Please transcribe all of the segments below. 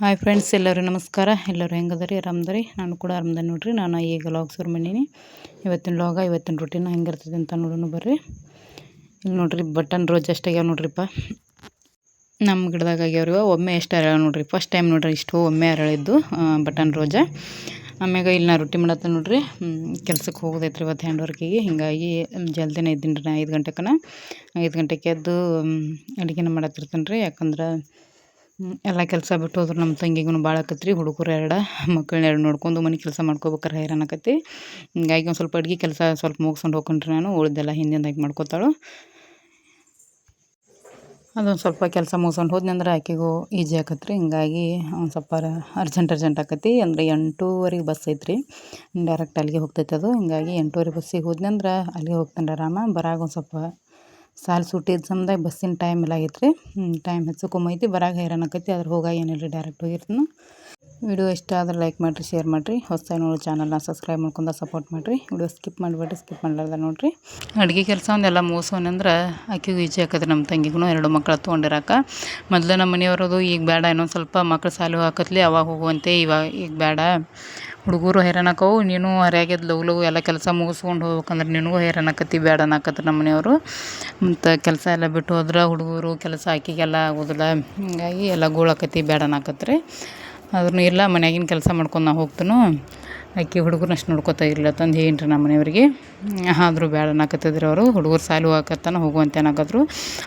Hi friends ಎಲ್ಲರೂ ನಮಸ್ಕಾರ. ಎಲ್ಲರೂ ಹೆಂಗದರಿ? ಆರಾಮದರಿ? ನಾನು ಕೂಡ ಆರಾಮದ ನೋಡ್ರಿ. ನಾನು ಈಗ ಲಾಗ್ ಶುರು ಮಾಡೀನಿ. ಇವತ್ತಿನ ಲಾಗ ಇವತ್ತಿನ ರೂಟೀನ್ ಹೆಂಗಿರ್ತದೆ ಅಂತ ನೋಡೋಣ ಬರ್ರಿ. ಇಲ್ಲಿ ನೋಡ್ರಿ ಬಟನ್ ರೋಜ್ ಅಷ್ಟಾಗ್ಯಾವ ನೋಡ್ರಿಪ್ಪ. ನಮ್ಮ ಗಿಡದಾಗ ಆಗ್ಯಾವ್ರಿ ಒಮ್ಮೆ ಎಷ್ಟು ಅರಳ ನೋಡ್ರಿ. ಫಸ್ಟ್ ಟೈಮ್ ನೋಡ್ರಿ, ಇಷ್ಟು ಒಮ್ಮೆ ಅರಳಿದ್ದು ಬಟನ್ ರೋಜಾ. ಆಮ್ಯಾಗ ಇಲ್ಲಿ ನಾ ರೊಟ್ಟಿ ಮಾಡತ್ತ ನೋಡ್ರಿ. ಕೆಲ್ಸಕ್ಕೆ ಹೋಗೋದೈತ್ರಿ ಇವತ್ತು ಹ್ಯಾಂಡ್ ವರ್ಕಿಗೆ ಹಿಂಗಾಗಿ ಜಲ್ದಿನೇ ಇದ್ದೀನಿ ರೀ ನಾ ಐದು ಗಂಟೆಕನ, ಐದು ಗಂಟೆಗೆ ಎದ್ದು ಅಡುಗೆನ ಮಾಡತ್ತಿರ್ತೀನಿ ರೀ ಯಾಕಂದ್ರೆ ಎಲ್ಲ ಕೆಲಸ ಬಿಟ್ಟು ಹೋದ್ರೆ ನಮ್ಮ ತಂಗಿಗೂ ಭಾಳ ಆಕತ್ರಿ. ಹುಡುಗರು ಎರಡು ಮಕ್ಕಳನ್ನ ಎರಡು ನೋಡ್ಕೊಂಡು ಮನೆ ಕೆಲಸ ಮಾಡ್ಕೋಬೇಕಾರೆ ಹೈರಾಣ ಆಕತಿ ಹಿಂಗಾಗಿ ಒಂದು ಸ್ವಲ್ಪ ಅಡುಗೆ ಕೆಲಸ ಸ್ವಲ್ಪ ಮುಗಿಸ್ಕೊಂಡು ಹೋಗ್ಕೊಂಡ್ರಿ ನಾನು. ಉಳ್ದೆಲ್ಲ ಹಿಂದಿಂದಾಗಿ ಮಾಡ್ಕೋತಾಳು. ಅದೊಂದು ಸ್ವಲ್ಪ ಕೆಲಸ ಮುಗಿಸ್ಕೊಂಡು ಹೋದ್ನಿ ಅಂದ್ರೆ ಆಕೆಗೂ ಈಜಿ ಆಕತ್ರಿ. ಹಿಂಗಾಗಿ ಒಂದು ಸ್ವಲ್ಪ ಅರ್ಜೆಂಟ್ ಅರ್ಜೆಂಟ್ ಆಕತಿ. ಅಂದರೆ ಎಂಟೂವರೆಗೆ ಬಸ್ ಐತ್ರಿ. ಡೈರೆಕ್ಟ್ ಅಲ್ಲಿಗೆ ಹೋಗ್ತೈತೆ ಅದು. ಹಿಂಗಾಗಿ ಎಂಟೂವರೆ ಬಸ್ಸಿಗೆ ಹೋದ್ನಿ ಅಂದ್ರೆ ಅಲ್ಲಿಗೆ ಹೋಗ್ತಾನೆ ಆರಾಮ. ಬರಾಗ ಒಂದು ಸ್ವಲ್ಪ ಸಾಲು ಸುಟ್ಟಿದ್ದ ಸಮದಾಗ ಬಸ್ಸಿನ ಟೈಮ್ ಎಲ್ಲ ಐತ್ರಿ ಟೈಮ್ ಹೆಚ್ಚು ಬರಾಗ ಹೈರಾಣ ಆಕೈತಿ. ಅದ್ರ ಹೋಗಾಗ ಏನಿಲ್ಲ ರೀ ಡೈರೆಕ್ಟ್ ಹೋಗಿರ್ತೀನಿ. ವಿಡಿಯೋ ಇಷ್ಟ ಆದ್ರೆ ಲೈಕ್ ಮಾಡಿರಿ, ಶೇರ್ ಮಾಡಿರಿ. ಹೊಸದಾಗಿ ನೋಡಿ ಚಾನಲ್ನ ಸಬ್ಸ್ಕ್ರೈಬ್ ಮಾಡ್ಕೊಂಡು ಸಪೋರ್ಟ್ ಮಾಡಿರಿ. ವಿಡಿಯೋ ಸ್ಕಿಪ್ ಮಾಡಿಬಿಟ್ಟು ಸ್ಕಿಪ್ ಮಾಡಲಾರ್ದ ನೋಡಿರಿ. ಅಡುಗೆ ಕೆಲಸ ಒಂದೆಲ್ಲ ಮುಗಿಸೋನಂದ್ರೆ ಅಕ್ಕಿಗೂ ಈಜಿ ಆಕತ್ತೆ ನಮ್ಮ ತಂಗಿಗೂ ಎರಡು ಮಕ್ಕಳು ತೊಗೊಂಡಿರಾಕ. ಮೊದಲು ನಮ್ಮ ಮನೆಯವರದು ಈಗ ಬೇಡ ಇನ್ನೊಂದು ಸ್ವಲ್ಪ ಮಕ್ಳು ಸಾಲು ಹಾಕತ್ಲಿ ಅವಾಗ ಹೋಗುವಂತೆ ಇವಾಗ ಈಗ ಬೇಡ ಹುಡುಗರು ಹೈರಾಣಾಕವು ನೀನು ಹರ್ಯಾಗ್ಯದ ಲವ್ ಲವ್ ಎಲ್ಲ ಕೆಲಸ ಮುಗಿಸ್ಕೊಂಡು ಹೋಗ್ಬೇಕಂದ್ರೆ ನಿನಗೂ ಹೈರಾಣಾಕತಿ ಬೇಡ ಅನ್ನಕತ್ತರ ನಮ್ಮ ಮನೆಯವರು. ಮತ್ತು ಕೆಲಸ ಎಲ್ಲ ಬಿಟ್ಟು ಹೋದ್ರೆ ಹುಡುಗರು ಕೆಲಸ ಹಾಕಿಗೆಲ್ಲ ಆಗೋದಿಲ್ಲ. ಹೀಗಾಗಿ ಎಲ್ಲ ಗೋಳಾಕತ್ತಿ ಬೇಡ ಅನ್ನಕತ್ರಿ ಆದ್ರೂ ಇಲ್ಲ, ಮನ್ಯಾಗಿನ ಕೆಲಸ ಮಾಡ್ಕೊಂಡು ನಾ ಹೋಗ್ತೇನೋ. ಆಕೆ ಹುಡುಗರನ್ನ ಅಷ್ಟು ನೋಡ್ಕೊತಾ ಇರಲಿಲ್ಲ, ತಂದು ಏನ್ರಿ ನಮ್ಮ ಮನೆಯವ್ರಿಗೆ. ಆದರೂ ಬೇಡ ಅನ್ನಕತ್ತಿದ್ರು ಅವರು. ಹುಡುಗರು ಸಾಲು ಹಾಕತ್ತಾನ ಹೋಗುವಂತೆ ಅನ್ನಕತ್ರು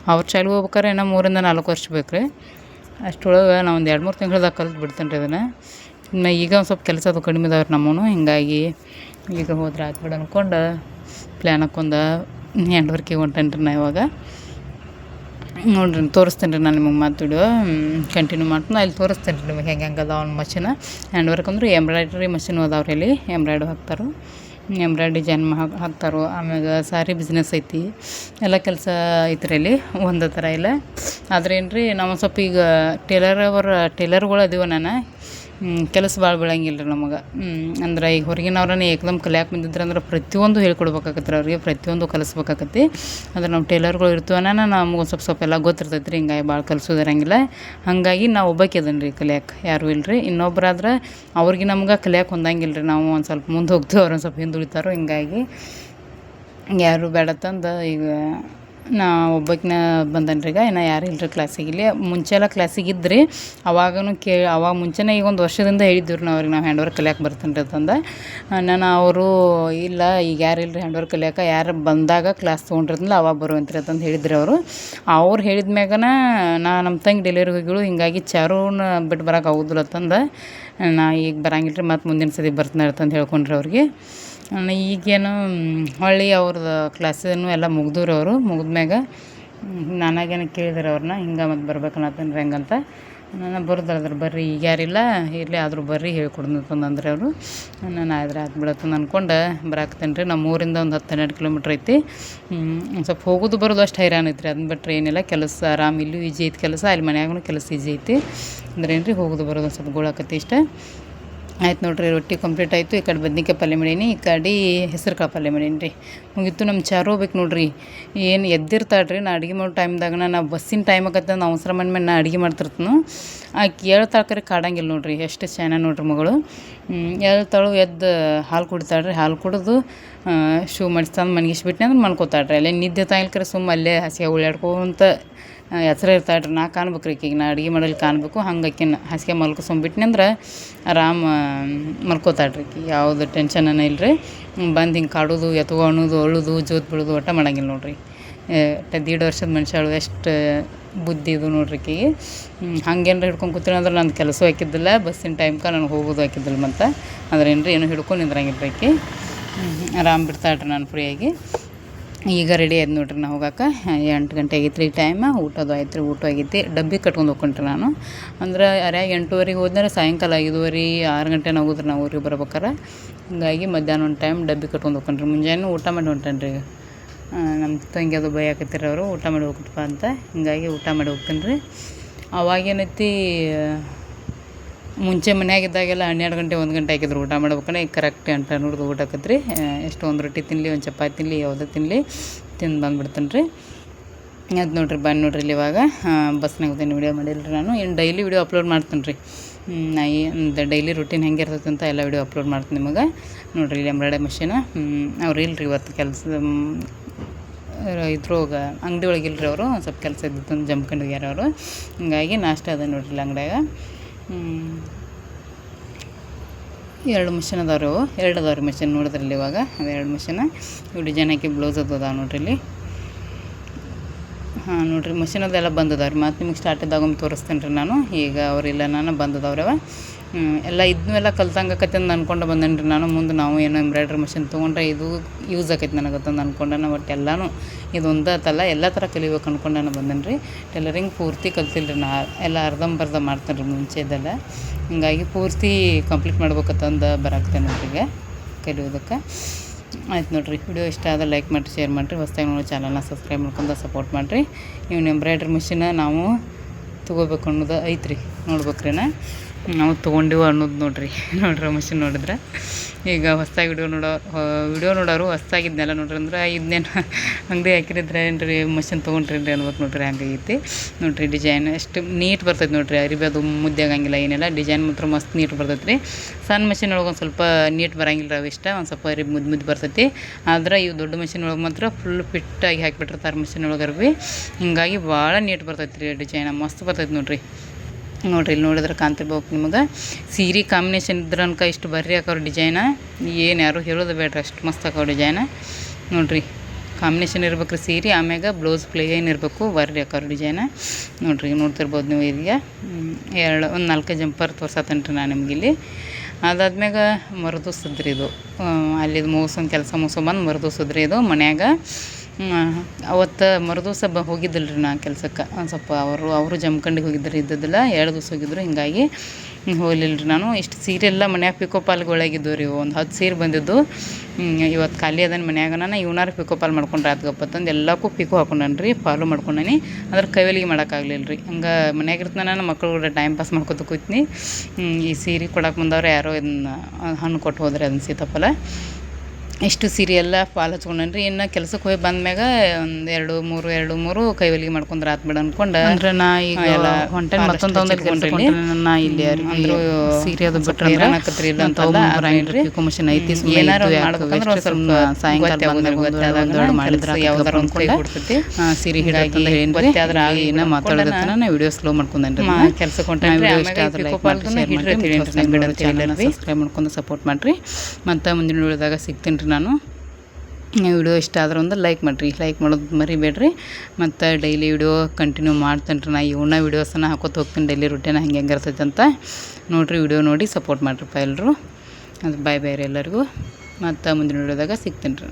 ಅವ್ರ ಶಾಲೆಗೆ ಹೋಗ್ಬೇಕಾರೆ ಇನ್ನೂ ಮೂರಿಂದ ನಾಲ್ಕು ವರ್ಷ ಬೇಕು ರೀ. ಅಷ್ಟರೊಳಗೆ ನಾ ಒಂದು ಎರಡು ಮೂರು ತಿಂಗಳ್ದಾಗ ಕಲ್ತು ಬಿಡ್ತೇನೆ ರೀ ಅದನ್ನು. ಇನ್ನು ಈಗ ಒಂದು ಸ್ವಲ್ಪ ಕೆಲಸ ಅದು ಕಡಿಮೆ ಇದಾವೆ ನಮ್ಮನು. ಹಿಂಗಾಗಿ ಈಗ ಹೋದ್ರೆ ಆಯ್ತು ಬಿಡು ಅಂದ್ಕೊಂಡು ಪ್ಲ್ಯಾನ್ ಹಾಕ್ಕೊಂಡು ಹ್ಯಾಂಡ್ ವರ್ಕಿಗೆ ಹೊಂಟೇನ್ರಿ ನಾ ಇವಾಗ. ನೋಡಿರಿ ತೋರಿಸ್ತೇನೆ ರೀ ನಾನು ನಿಮಗೆ ಮಾತು ವಿಡಿಯೋ ಕಂಟಿನ್ಯೂ ಮಾಡ್ತೀನಿ. ಅಲ್ಲಿ ತೋರಿಸ್ತೇನೆ ರೀ ನಿಮಗೆ ಹೆಂಗೆ ಹೆಂಗೆ ಅದಾವ ಮಷಿನ. ಹ್ಯಾಂಡ್ ವರ್ಕ್ ಅಂದ್ರೆ ಎಂಬ್ರಾಯ್ಡ್ರಿ ಮಷಿನ್ ಅದಾವ್ರಿ ಇಲ್ಲಿ. ಎಂಬ್ರಾಯ್ಡ್ರಿ ಹಾಕ್ತಾರೆ. ಎಂಬ್ರಾಯ್ಡ್ ಡಿಸೈನ್ ಹಾಕ್ತಾರೆ. ಆಮ್ಯಾಗ ಸಾರಿ ಬಿಸ್ನೆಸ್ ಐತಿ. ಎಲ್ಲ ಕೆಲಸ ಐತ್ರಿ ಅಲ್ಲಿ ಒಂದೇ ಥರ ಇಲ್ಲ. ಆದ್ರೆ ಏನು ರೀ ನಾವು ಸ್ವಲ್ಪ ಈಗ ಟೇಲರ್ ಅವರ ಟೇಲರ್ಗಳು ಅದೀವ ನಾನು. ಕೆಲಸ ಭಾಳ ಬೀಳಂಗಿಲ್ಲ ರೀ ನಮಗೆ ಅಂದ್ರೆ ಈಗ ಹೊರಗಿನವ್ರನ್ನ ಏಕ್ದಮ್ ಕಲಿಯಾಕೆ ಬಂದಿದ್ರೆ ಅಂದ್ರೆ ಪ್ರತಿಯೊಂದು ಹೇಳ್ಕೊಡ್ಬೇಕಾಗತ್ತೆ ರೀ ಅವ್ರಿಗೆ, ಪ್ರತಿಯೊಂದು ಕಲಿಸ್ಬೇಕಾಗತ್ತೆ. ಅಂದ್ರೆ ನಾವು ಟೇಲರ್ಗಳು ಇರ್ತೀವನ ನಮ್ಗೆ ಒಂದು ಸ್ವಲ್ಪ ಸ್ವಲ್ಪ ಎಲ್ಲ ಗೊತ್ತಿರ್ತೈತೆ ರೀ ಹಿಂಗಾಗಿ ಭಾಳ ಕಲಿಸೋದಿರಂಗಿಲ್ಲ ಹಾಗಾಗಿ ನಾವು ಒಬ್ಬಾಕೆ ಅದನ್ನು ರೀ ಕಲಿಯಾಕೆ, ಯಾರೂ ಇಲ್ಲ ರೀ ಇನ್ನೊಬ್ರಾದ್ರೆ ಅವ್ರಿಗೆ ನಮ್ಗೆ ಕಲಿಯಾಕೆ ಹೊಂದಂಗಿಲ್ಲ ರೀ ನಾವು ಒಂದು ಸ್ವಲ್ಪ ಮುಂದೆ ಹೋಗ್ತೀವಿ ಅವ್ರು ಒಂದು ಸ್ವಲ್ಪ ಹಿಂದುಳಿತಾರೋ, ಹಿಂಗಾಗಿ ಯಾರು ಬೇಡತ್ತಂದು ಈಗ ನಾ ಒಬ್ಬಾಕಿನ ಬಂದನ್ರಿ ಈಗ ಇನ್ನು ಯಾರು ಇಲ್ಲರಿ ಕ್ಲಾಸಿಗೆ ಇಲ್ಲಿ ಮುಂಚೆ ಎಲ್ಲ ಕ್ಲಾಸಿಗೆ ಇದ್ರಿ, ಅವಾಗನು ಕೇ, ಅವಾಗ ಮುಂಚೆನೇ ಈಗ ಒಂದು ವರ್ಷದಿಂದ ಹೇಳಿದ್ವಿ ರೀ ನಾವು ಅವ್ರಿಗೆ ನಾವು ಹ್ಯಾಂಡ್ ವರ್ಕ್ ಕಲಿಯಕ್ಕೆ ಬರ್ತೀನಿ ರೀ ಅಂತಂದು ನಾನು ಅವರು, ಇಲ್ಲ, ಈಗ ಯಾರು ಇಲ್ಲರಿ ಹ್ಯಾಂಡ್ ವರ್ಕ್ ಕಲಿಯಕ್ಕೆ ಯಾರು ಬಂದಾಗ ಕ್ಲಾಸ್ ತೊಗೊಂಡಿರ್ತಿಲ್ಲ ಅವಾಗ ಬರುವಂತ್ರಿ ಅಂತಂದು ಹೇಳಿದ್ರು ಅವರು. ಅವ್ರು ಹೇಳಿದ ಮ್ಯಾಗನ ನಾ ನಮ್ಮ ತಂಗಿ ಡೆಲಿವರಿ ಹೋಗಿಳು, ಹಿಂಗಾಗಿ ಚಾರೂನ ಬಿಟ್ಟು ಬರಕ್ಕೆ ಆಗುದಿಲ್ಲ ಅಂತಂದು. ನಾ ಈಗ ಬರಂಗಿಲ್ಲ ರೀ ಮತ್ತು ಮುಂದಿನ ಸತಿ ಬರ್ತೀನಿ ಅಂತಂದು ಹೇಳ್ಕೊಂಡ್ರಿ ಅವ್ರಿಗೆ. ಈಗೇನು ಹೊಳ್ಳಿ ಅವ್ರದ್ದು ಕ್ಲಾಸನ್ನು ಎಲ್ಲ ಮುಗ್ದೂರು ಅವರು ಮುಗಿದ್ಮ್ಯಾಗ ನನಗೇನು ಕೇಳಿದ್ರು ಅವ್ರನ್ನ ಹಿಂಗೆ ಮತ್ತು ಬರ್ಬೇಕು ರೀ ಹೆಂಗಂತ. ನಾನು ಬರೋದಾದ್ರೆ ಬರ್ರಿ, ಈಗ ಯಾರಿಲ್ಲ, ಇರಲಿ, ಆದರೂ ಬರ್ರಿ ಅಂದ್ರೆ ಅವರು. ನಾನು ಆದ್ರೆ ಆತು ಬಿಡತ್ತಂದು ಅಂದ್ಕೊಂಡು ಬರಾಕತ್ತೇನೆ ರೀ ನಮ್ಮ ಊರಿಂದ ಒಂದು ಹತ್ತು ಹನ್ನೆರಡು ಕಿಲೋಮೀಟ್ರ್ ಐತಿ. ಒಂದು ಸ್ವಲ್ಪ ಹೋಗೋದು ಬರೋದು ಅಷ್ಟು ಹೈರಾಣ ಐತ್ರಿ ಅದನ್ನ ಬಿಟ್ಟರೆ ಏನಿಲ್ಲ, ಕೆಲಸ ಆರಾಮ, ಇಲ್ಲೂ ಈಜಿ ಐತಿ, ಕೆಲಸ, ಅಲ್ಲಿ ಮನ್ಯಾಗೂ ಕೆಲಸ ಈಜಿ ಐತಿ. ಅಂದ್ರೆ ಏನು ರೀ ಹೋಗೋದು ಬರೋದು ಒಂದು ಸ್ವಲ್ಪ ಗೋಳಾಕತಿ ಇಷ್ಟ. ಆಯ್ತು ನೋಡಿರಿ, ರೊಟ್ಟಿ ಕಂಪ್ಲೀಟ್ ಆಯಿತು. ಈ ಕಡೆ ಬದ್ನಿಕಾಯಿ ಪಲ್ಯ ಮಾಡೀನಿ, ಈ ಕಡೆ ಹೆಸ್ರು ಕಾಳು ಪಲ್ಯ ಮಾಡೀನಿ ರೀ ಮುಗೀತು ನಮ್ಮ ಚಾರು ಹೋಗ್ಬೇಕು ನೋಡಿರಿ. ಏನು ಎದ್ದಿರ್ತಾಳೆ ರೀ ನಾ ಅಡುಗೆ ಮಾಡೋ ಟೈಮ್ದಾಗ ನಾ ಬಸ್ಸಿನ ಟೈಮ್ ಆಗತ್ತೆ, ನಾ ಅವಸರ ಮನೆ ಮೇಲೆ ನಾ ಅಡುಗೆ ಮಾಡ್ತಿರ್ತನು ಆಕೆ ಹೇಳ್ತಾಳ್ಕರೆ, ಕಾಡಂಗಿಲ್ಲ ನೋಡಿರಿ, ಎಷ್ಟು ಚೆನ್ನಾಗಿ ನೋಡ್ರಿ ಮಗಳು. ಹೇಳ್ತಾಳು, ಎದ್ದು ಹಾಲು ಕುಡಿತಾಳೆ ರೀ ಹಾಲು ಕುಡಿದು ಶೂ ಮಾಡಿಸ್ತಂದು ಮನ್ಗಿಸ್ಬಿಟ್ನೆ ಅಂದ್ರೆ ಮನ್ಕೋತಾಳೆ ರೀ ಅಲ್ಲೇ ನಿದ್ದೆ ತಾಯಿಲ್ಕರೆ ಸುಮ್ಮ ಅಲ್ಲೇ ಹಸಿಗೆ ಉಳ್ಳಾಡ್ಕೊಂತ ಎಚ್ಚರ ಇರ್ತಾಳೆ ರೀ ನಾ ಕಾಣ್ಬೇಕು ರೀ ಈಕಿಗೆ, ನಾ ಅಡುಗೆ ಮಾಡಲು ಕಾಣಬೇಕು ಹಂಗೆ ಆಕಿನ ಹಾಸಿಗೆ ಮಲ್ಕೊಸ್ಕೊಂಬಿಟ್ನಿ ಅಂದ್ರೆ ಆರಾಮ ಮಲ್ಕೋತಾಳ್ರಿ ಆಕಿ ಯಾವುದು ಟೆನ್ಷನನ ಇಲ್ಲ ರೀ ಬಂದು ಹಿಂಗೆ ಕಾಡೋದು ಎತ್ಕೊಳೋದು ಅಳುದು, ಜೋತ್ ಬೀಳೋದು, ಒಟ್ಟ ಮಾಡಂಗಿಲ್ಲ ನೋಡಿರಿ. ದೀಡ್ ವರ್ಷದ ಮನುಷ್ಯಳು ಎಷ್ಟು ಬುದ್ಧಿ ಇದು ನೋಡ್ರಿ ಈಕಿಗೆ. ಹಂಗೇನ್ರ ಹಿಡ್ಕೊಂಡು ಅಂದ್ರೆ ನಂದು ಕೆಲಸ ಹಾಕಿದ್ದಿಲ್ಲ, ಬಸ್ಸಿನ ಟೈಮ್ಕ ನಾನು ಹೋಗೋದು ಹಾಕಿದ್ದಿಲ್ಲ ಮತ್ತು. ಅಂದ್ರೆ ರೀ ಏನು ಹಿಡ್ಕೊಂಡು ನಿಂದ್ರಂಗಿಲ್ಲ ರೀ ಆರಾಮ ಆರಾಮ್ ಬಿಡ್ತಾಳೆ ರೀ ನಾನು ಫ್ರೀಯಾಗಿ ಈಗ ರೆಡಿ ಆಯ್ತು ನೋಡ್ರಿ ನಾವು ಹೋಗಕ್ಕೆ ಎಂಟು ಗಂಟೆ ಆಗೈತೆ ರೀ ಟೈಮ್ ಊಟದ್ದು ಆಯ್ತು ರೀ, ಊಟ ಆಗೈತಿ. ಡಬ್ಬಿ ಕಟ್ಕೊಂಡು ಹೋಗ್ಕೊಂಡ್ರಿ ನಾನು. ಅಂದ್ರೆ ಅರ್ಯಾಗ ಎಂಟೂವರೆಗೆ ಹೋದ್ರೆ ಸಾಯಂಕಾಲ ಐದುವರೆ, ಆರು ಗಂಟೆ ಹೋದ್ರೆ ನಾವು ಊರಿಗೆ ಬರ್ಬೇಕಾರೆ. ಹೀಗಾಗಿ ಮಧ್ಯಾಹ್ನ ಒಂದು ಟೈಮ್ ಡಬ್ಬಿ ಕಟ್ಕೊಂಡು ಹೋಗ್ಕೊಂಡ್ರಿ ಮುಂಜಾನೆ ಊಟ ಮಾಡಿ ಹೊಂಟೇನಿ ರೀ ನಮ್ಮ ತಂಗಿ ಅದು ಬೈಯಾಕತ್ತೀರಿ ಅವರು. ಊಟ ಮಾಡಿ ಹೋಗ್ಬಿಟ್ಟಪ್ಪ ಅಂತ. ಹೀಗಾಗಿ ಊಟ ಮಾಡಿ ಹೋಗ್ತೀನಿ ರೀ ಅವಾಗೇನೈತಿ ಮುಂಚೆ ಮನ್ಯಾಗಿದ್ದಾಗೆಲ್ಲ ಹನ್ನೆರಡು ಗಂಟೆ, ಒಂದು ಗಂಟೆ ಹಾಕಿದ್ರು ಊಟ ಮಾಡ್ಬೇಕಂದ್ರೆ, ಈಗ ಕರೆಕ್ಟ್ ಎಂಟು ನೋಡಿದು ಊಟ ಆಕತ್ರಿ ಎಷ್ಟು ಒಂದು ರೊಟ್ಟಿ ತಿನ್ನಲಿ ಒಂದು ಚಪಾತಿ ತಿನ್ನಲಿ ಯಾವುದೇ ತಿನ್ನಲಿ ತಿಂದು ಬಂದ್ಬಿಡ್ತೇನೆ ರೀ ಅದು ನೋಡ್ರಿ, ಬಂದು ನೋಡ್ರಿ ಇಲ್ಲಿ ಇವಾಗ. ಬಸ್ನಾಗ ಹೋದೇನು ವಿಡಿಯೋ ಮಾಡಿಲ್ಲ ನಾನು. ಏನು ಡೈಲಿ ವಿಡಿಯೋ ಅಪ್ಲೋಡ್ ಮಾಡ್ತೀನಿ ರೀ ನಾ ಡೈಲಿ ರುಟೀನ್ ಹೆಂಗೆ ಇರ್ತೈತೆ ಅಂತ ಎಲ್ಲ ವಿಡಿಯೋ ಅಪ್ಲೋಡ್ ಮಾಡ್ತೀನಿ ನಿಮಗೆ. ನೋಡ್ರಿ ಇಲ್ಲಿ ಎಂಬ್ರಾಯ್ಡರಿ ಮಿಷಿನ ಅವ್ರು ಇಲ್ರಿ ಇವತ್ತು ಕೆಲಸ ಇದ್ರೋಗ ಅಂಗಡಿ ಒಳಗೆ ಇಲ್ರಿ ಅವರು. ಸ್ವಲ್ಪ ಕೆಲಸ ಇದ್ದಿತ್ತು ಅಂತ ಜಂಪ್ಕೊಂಡು ಹೋಗ್ಯಾರ ಅವರು. ಹಿಂಗಾಗಿ ನಾಷ್ಟ ಅದ ನೋಡ್ರಿ ಇಲ್ಲಿ ಅಂಗಡ್ಯಾಗ. ಎರಡು ಮಿಷನ್ ಅದಾವ್ರಿ ಎರಡು ಅದಾವ್ರಿ ಮಿಷನ್ ನೋಡಿದ್ರಲ್ಲಿ ಇವಾಗ. ಅವೆರಡು ಮಿಷನ್. ಇವು ಡಿಸೈನ್ ಹಾಕಿ ಬ್ಲೌಸ್ ಅದು ಅದಾವ ನೋಡ್ರಿ ಇಲ್ಲಿ ಹಾಂ, ನೋಡಿರಿ ಮಷಿನ್ ಅದೆಲ್ಲ ಬಂದದಾವ್ರಿ. ಮತ್ತು ನಿಮಗೆ ಸ್ಟಾರ್ಟ್ ಇದ್ದಾಗ ಒಮ್ಮೆ ತೋರಿಸ್ತೇನೆ ರೀ ನಾನು. ಈಗ ಅವರಿಲ್ಲ ನಾನು ಬಂದದವ್ರವ ಎಲ್ಲ ಇದನ್ನೆಲ್ಲ ಕಲ್ತಂಗೆ ಅಂತ ಅಂದ್ಕೊಂಡು ಬಂದೇನಿ ರೀ ನಾನು. ಮುಂದೆ ನಾವು ಏನೋ ಎಂಬ್ರಾಯ್ಡ್ರಿ ಮಷಿನ್ ತೊಗೊಂಡ್ರೆ ಇದು ಯೂಸ್ ಆಕೈತೆ ನನಗತ್ತಂದು ಅನ್ಕೊಂಡೆ ಒಟ್ಟು ಎಲ್ಲನೂ ಇದೊಂದು ಆತಲ್ಲ, ಎಲ್ಲ ಥರ ಕಲಿಬೇಕು ಅಂದ್ಕೊಂಡು ನಾನು ಬಂದೇನಿ ರೀ. ಟೈಲರಿಂಗ್ ಪೂರ್ತಿ ಕಲ್ತಿಲ್ಲ ರೀ ನಾ, ಎಲ್ಲ ಅರ್ಧಂಬರ್ಧ ಮಾಡ್ತೇನೆ ರೀ ಮುಂಚೆದೆಲ್ಲ ಹೀಗಾಗಿ ಪೂರ್ತಿ ಕಂಪ್ಲೀಟ್ ಮಾಡ್ಬೇಕತ್ತಂದು ಬರಾಕ್ತೇನೆ ಅವರಿಗೆ ಕಲಿಯೋದಕ್ಕೆ. ಆಯ್ತು ನೋಡಿರಿ ವಿಡಿಯೋ ಇಷ್ಟ ಆದ್ರೆ ಲೈಕ್ ಮಾಡಿರಿ ಶೇರ್ ಮಾಡಿರಿ. ಹೊಸ್ದಾಗಿ ನೋಡಿ ಚಾನಲ್ನ ಸಬ್ಸ್ಕ್ರೈಬ್ ಮಾಡ್ಕೊಂಡು ಸಪೋರ್ಟ್ ಮಾಡಿರಿ. ಇವ್ನ ಎಂಬ್ರಾಯ್ಡ್ರಿ ಮಿಷಿನ ನಾವು ತೊಗೋಬೇಕು ಅನ್ನೋದು ಐತ್ರಿ, ನೋಡ್ಬೇಕ್ರಿನ. ನಾವು ತೊಗೊಂಡಿವು ಅನ್ನೋದು ನೋಡ್ರಿ. ನೋಡ್ರಿ ಮಷಿನ್ ನೋಡಿದ್ರೆ. ಈಗ ಹೊಸ್ದಾಗಿ ವಿಡಿಯೋ ನೋಡೋ ವಿಡಿಯೋ ನೋಡೋರು ಹೊಸ್ದಾಗಿದ್ನೆಲ್ಲ ನೋಡ್ರಿ ಅಂದ್ರೆ ಇದನ್ನೇನು ಅಂಗಡಿ ಹಾಕಿರಿದ್ರೆ ಏನು ರೀ ಮಷಿನ್ ತೊಗೊಂಡ್ರಿ ರೀ ಅನ್ಬೇಕು ನೋಡ್ರಿ ಹಂಗೈತಿ ನೋಡ್ರಿ ಡಿಸೈನ್ ಎಷ್ಟು ನೀಟ್ ಬರ್ತೈತೆ ನೋಡ್ರಿ. ಅರಿಬಿ ಅದು ಮುದ್ದೆ ಆಗಂಗಿಲ್ಲ, ಏನಿಲ್ಲ. ಡಿಸೈನ್ ಮಾತ್ರ ಮಸ್ತ್ ನೀಟ್ ಬರ್ತೈತೆ ರೀ ಸಣ್ಣ ಮಷಿನ್ ಒಳಗೆ ಒಂದು ಸ್ವಲ್ಪ ನೀಟ್ ಬರಂಗಿಲ್ಲ ಅವು ಇಷ್ಟ. ಒಂದು ಸ್ವಲ್ಪ ಅರಿಬಿ ಮುದ್ದು ಮುದ್ದು ಬರ್ತೈತಿ. ಆದ್ರೆ ಇವು ದೊಡ್ಡ ಮಷಿನ್ ಒಳಗೆ ಮಾತ್ರ ಫುಲ್ ಫಿಟ್ಟಾಗಿ ಹಾಕಿಬಿಟ್ಟಿರ್ತಾರೆ ಮಷಿನ್ ಒಳಗೆ ಅರ್ಬಿ ಹಿಂಗಾಗಿ ಭಾಳ ನೀಟ್ ಬರ್ತೈತೆ ರೀ ಡಿಸೈನ್ ಮಸ್ತ್ ಬರ್ತೈತೆ ನೋಡ್ರಿ. ನೋಡ್ರಿ, ಇಲ್ಲಿ ನೋಡಿದ್ರೆ ಕಾಣ್ತಿರ್ಬೇಕು ನಿಮಗೆ. ಸೀರೆ ಕಾಂಬಿನೇಷನ್ ಇದ್ರ ಅನ್ಕ ಇಷ್ಟು ಬರ್ರಿ ಹಾಕೋರು ಡಿಸೈನ ಏನು ಯಾರು ಹೇಳೋದು ಬೇಡ್ರಿ, ಅಷ್ಟು ಮಸ್ತ್ ಹಾಕೋ ಡಿಸೈನ ನೋಡ್ರಿ ಕಾಂಬಿನೇಷನ್ ಇರ್ಬೇಕು ರೀ ಸೀರೆ, ಆಮ್ಯಾಗ ಬ್ಲೌಸ್ ಪ್ಲೇನ್ ಇರಬೇಕು, ಬರ್ರಿ ಹಾಕೋರು ಡಿಸೈನ ನೋಡ್ರಿ ನೋಡ್ತಿರ್ಬೋದು ನೀವು ಈಗ ಎರಡು, ಒಂದು ನಾಲ್ಕು ಜಂಪರ್ ತೋರ್ಸತ್ತೇನ್ರಿ ನಾನು ನಿಮ್ಗೆ ಇಲ್ಲಿ. ಅದಾದ್ಮ್ಯಾಗ ಮರುದಿವ್ಸದ್ರಿ ಇದು. ಅಲ್ಲಿದು ಮುಗಿಸೊಂದು ಕೆಲಸ ಮುಗಿಸ್ಕೊಂಬಂದು ಮರುದಿವ್ಸದ್ರಿ ಇದು ಮನ್ಯಾಗ. ಅವತ್ತು ಮರುದಿವಸ ಬ ಹೋಗಿದ್ದಿಲ್ಲ ರೀ ನಾ ಕೆಲ್ಸಕ್ಕೆ. ಒಂದು ಸ್ವಲ್ಪ ಅವರು ಅವರು ಜಮ್ಕಂಡಿಗೆ ಹೋಗಿದ್ರು ಇದ್ದಿದ್ದಿಲ್ಲ. ಎರಡು ದಿವ್ಸ ಹೋಗಿದ್ರು, ಹಿಂಗಾಗಿ ಹೋಗಲಿಲ್ಲ ರೀ ನಾನು. ಇಷ್ಟು ಸೀರೆ ಎಲ್ಲ ಮನ್ಯಾಗ ಪಿಕೋ ಪಾಲ್ಗಳಾಗಿದ್ದವು ರೀ, ಒಂದು ಹತ್ತು ಸೀರೆ ಬಂದಿದ್ದು. ಇವತ್ತು ಖಾಲಿ ಅದನ್ನು ಮನ್ಯಾಗ ನಾನು ಇವನಾರು ಪಿಕೋ ಪಾಲ್ ಮಾಡ್ಕೊಂಡ್ರೆ ಆತ್ಗಪ್ಪತ್ತಂದು ಎಲ್ಲಕ್ಕೂ ಪಿಕೋ ಹಾಕೊಂಡಾನ ರೀ ಫಾಲೋ ಮಾಡ್ಕೊಂಡಾನಿ. ಅಂದ್ರೆ ಕೈವಲಿಗೆ ಮಾಡೋಕ್ಕಾಗ್ಲಿಲ್ಲ ರೀ ಹಂಗೆ ಮನ್ಯಾಗ ಇರ್ತಾನೆ ನಾನು ಮಕ್ಳು ಕೂಡ ಟೈಮ್ ಪಾಸ್ ಮಾಡ್ಕೊತ ಕೂತ್ನಿ. ಈ ಸೀರೆ ಕೊಡಕ್ಕೆ ಬಂದವ್ರು ಯಾರೋ ಇದನ್ನ ಹಣ್ಣು ಕೊಟ್ಟು ಹೋದ್ರೆ ಅದನ್ನ ಸೀತಾಫಲ ಇಷ್ಟು ಸೀರೆ ಎಲ್ಲ ಫಾಲ್ ಹಚ್ಕೊಂಡನ್ ರೀ ಇನ್ನು ಕೆಲ್ಸಕ್ಕೆ ಹೋಗಿ ಬಂದ್ಮ್ಯಾಗ ಒಂದು ಎರಡು ಮೂರು ಎರಡು ಮೂರು ಕೈ ಕೈವಲಿಗೆ ಮಾಡ್ಕೊಂಡ್ರೆ ಆತ್ ಬಿಡ ಅನ್ಕೊಂಡು. ಅಂದ್ರೆ ನಾ ಈಗ ಎಲ್ಲ ಹೊಂಟೇನ್ ಮತ್ತೊಂದು ನಾ ಇಲ್ಲಿ ಅಂದ್ರು ಸೀರೆ ಅದು ಬಿಟ್ರೆ ಇಲ್ಲ ಅಂತ ಆದ್ರೆ ಮಿಷನ್ ಐತಿ ಏನಾರ ಮಾಡ್ಬೇಕಂದ್ರೆ ಒಂದ್ ಸ್ವಲ್ಪ ಸಾಯಂಕಾಲ ಬಂದಾಗ ಮಾಡಿದ್ರೆ ಯಾವ್ದಾರ ಒಂದ್ ಕೈ. ಕೊಡ್ತೈತಿ. ಸೀರೆ ಹೀಗಾಗಿ ಹಿಡಿಯತ್ತಂದ ಹೇಳೇನ್ರಿ ಗೊತ್ತಾದ್ರೆ ಆಗ್ಲಿ ಏನ ಬಿಡು ನಾ ವಿಡಿಯೋ ಸ್ಲೋ ಮಾಡ್ಕೊಂಡೇನ್ರಿ ಕೆಲ್ಸಕ್ಕೆ ಹೊಂಟೇನ್ರಿ, ಸಬ್ಸ್ಕ್ರೈಬ್ ಮಾಡ್ಕೊಂಡು ಸಪೋರ್ಟ್ ಮಾಡ್ರಿ. ಮತ್ತು ಮುಂದಿನ ವಿಡಿಯೋದಾಗ ಸಿಗ್ತೀನಿ ನಾನು. ವಿಡಿಯೋ ಇಷ್ಟ ಆದ್ರೆ ಒಂದು ಲೈಕ್ ಮಾಡಿರಿ. ಲೈಕ್ ಮಾಡೋದು ಮರಿಬೇಡ್ರಿ. ಮತ್ತು ಡೈಲಿ ವಿಡಿಯೋ ಕಂಟಿನ್ಯೂ ಮಾಡ್ತೇನೆ ರೀ ನಾ ಇವನ್ನ ವಿಡಿಯೋಸನ್ನು ಹಾಕೋತ ಹೋಗ್ತೀನಿ. ಡೈಲಿ ರುಟೀನ್ ಹಂಗೆ ಹೆಂಗೆ ಇರ್ತೈತೆ ಅಂತ. ನೋಡಿರಿ, ವಿಡಿಯೋ ನೋಡಿ ಸಪೋರ್ಟ್ ಮಾಡಿರಿಪ್ಪ ಎಲ್ಲರೂ ಅದು ಬಾಯ್ ಬಾಯ್ ರೀ ಎಲ್ಲರಿಗೂ. ಮತ್ತು ಮುಂದಿನ ವಿಡಿಯೋದಾಗ ಸಿಗ್ತೀನಿ ರೀ